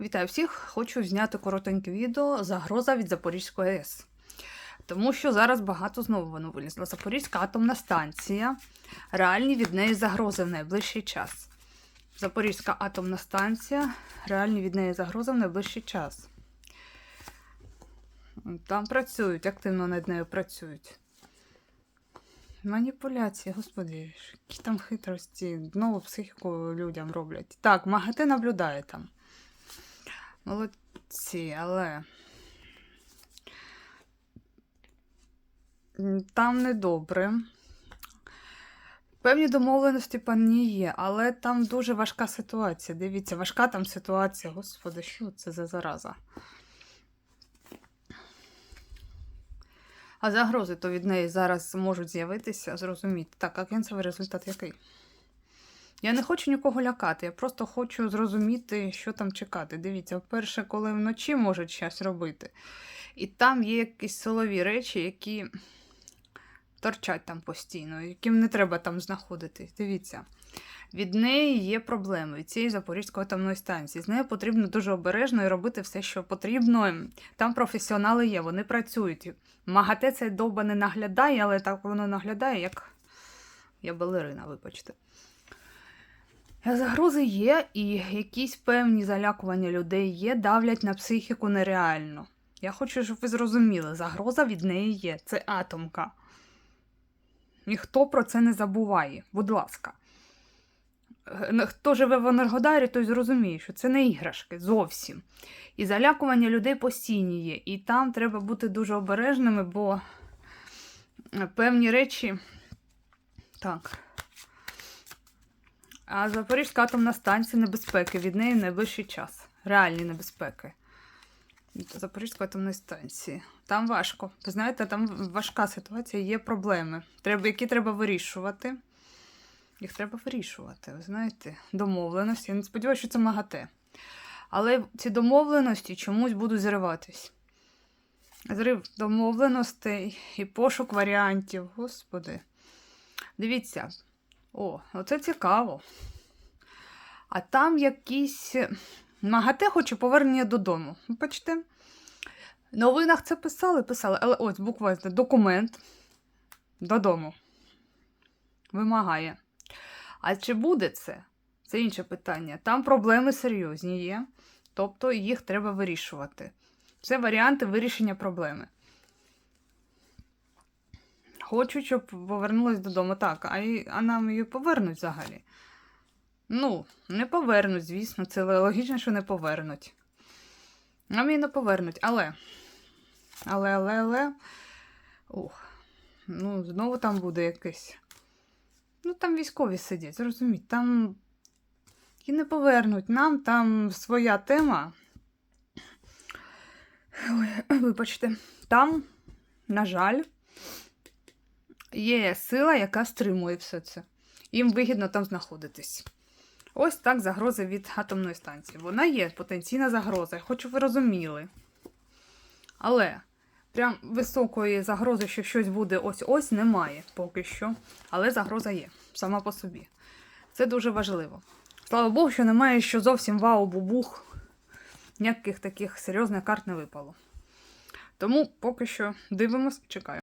Вітаю всіх! Хочу зняти коротеньке відео Загроза від Запорізької АЕС. Тому що зараз багато знову воно вилізло. Запорізька атомна станція. Реальні від неї загрози в найближчий час. Запорізька атомна станція. Реальні від неї загрози в найближчий час. Там працюють, активно над нею працюють. Маніпуляції, господи, які там хитрості, знову психіку людям роблять. Так, МАГАТЕ наблюдає там. Молодці, але. Там недобре. Певні домовленості пані є, але там дуже важка ситуація. Дивіться, важка там ситуація. Господи, що це за зараза? А загрози то від неї зараз можуть з'явитися, зрозуміти. Так, а кінцевий результат який? Я не хочу нікого лякати, я просто хочу зрозуміти, що там чекати. Дивіться, вперше, коли вночі можуть щось робити, і там є якісь силові речі, які торчать там постійно, яким не треба там знаходитись. Дивіться. Від неї є проблеми від цієї Запорізької атомної станції. З нею потрібно дуже обережно і робити все, що потрібно. Там професіонали є, вони працюють. МАГАТЕ це довба не наглядає, але так воно наглядає, як я балерина, вибачте. Загрози є, і якісь певні залякування людей є, давлять на психіку нереально. Я хочу, щоб ви зрозуміли, загроза від неї є. Це атомка. Ніхто про це не забуває, будь ласка. Е, Хто живе в Енергодарі, той зрозуміє, що це не іграшки зовсім. І залякування людей постійні є. І там треба бути дуже обережними, бо е, певні речі. Так. А Запорізька атомна станція небезпеки. Від неї найближчий час. Реальні небезпеки. Запорізької атомної станції. Там важко. Ви знаєте, там важка ситуація, є проблеми, треба, які треба вирішувати. Їх треба вирішувати, ви знаєте, домовленості. Я не сподіваюся, що це МАГАТЕ. Але ці домовленості чомусь будуть зриватись. Зрив домовленостей і пошук варіантів. Господи. Дивіться. О, оце цікаво. А там якісь. МАГАТЕ хоче повернення додому. Ви Бачите? Новинах це писали, писали, але ось буквально документ додому. Вимагає. А чи буде це? Це інше питання. Там проблеми серйозні є, тобто їх треба вирішувати. Це варіанти вирішення проблеми. Хочу, щоб повернулась додому. Так, а, а нам її повернуть взагалі. Ну, не повернуть, звісно, це логічно, що не повернуть. Нам її не повернуть, але. Але, але, але. Ух. Ну, знову там буде якесь. Ну, там військові сидять, зрозуміть, там і не повернуть. Нам там своя тема. Ой, вибачте, там, на жаль, є сила, яка стримує все це. Їм вигідно там знаходитись. Ось так загроза від атомної станції. Вона є потенційна загроза. Я хочу, ви розуміли. Але прям високої загрози, що щось буде ось-ось, немає поки що. Але загроза є сама по собі. Це дуже важливо. Слава Богу, що немає що зовсім вау-бубух. Ніяких таких серйозних карт не випало. Тому поки що дивимось, чекаємо.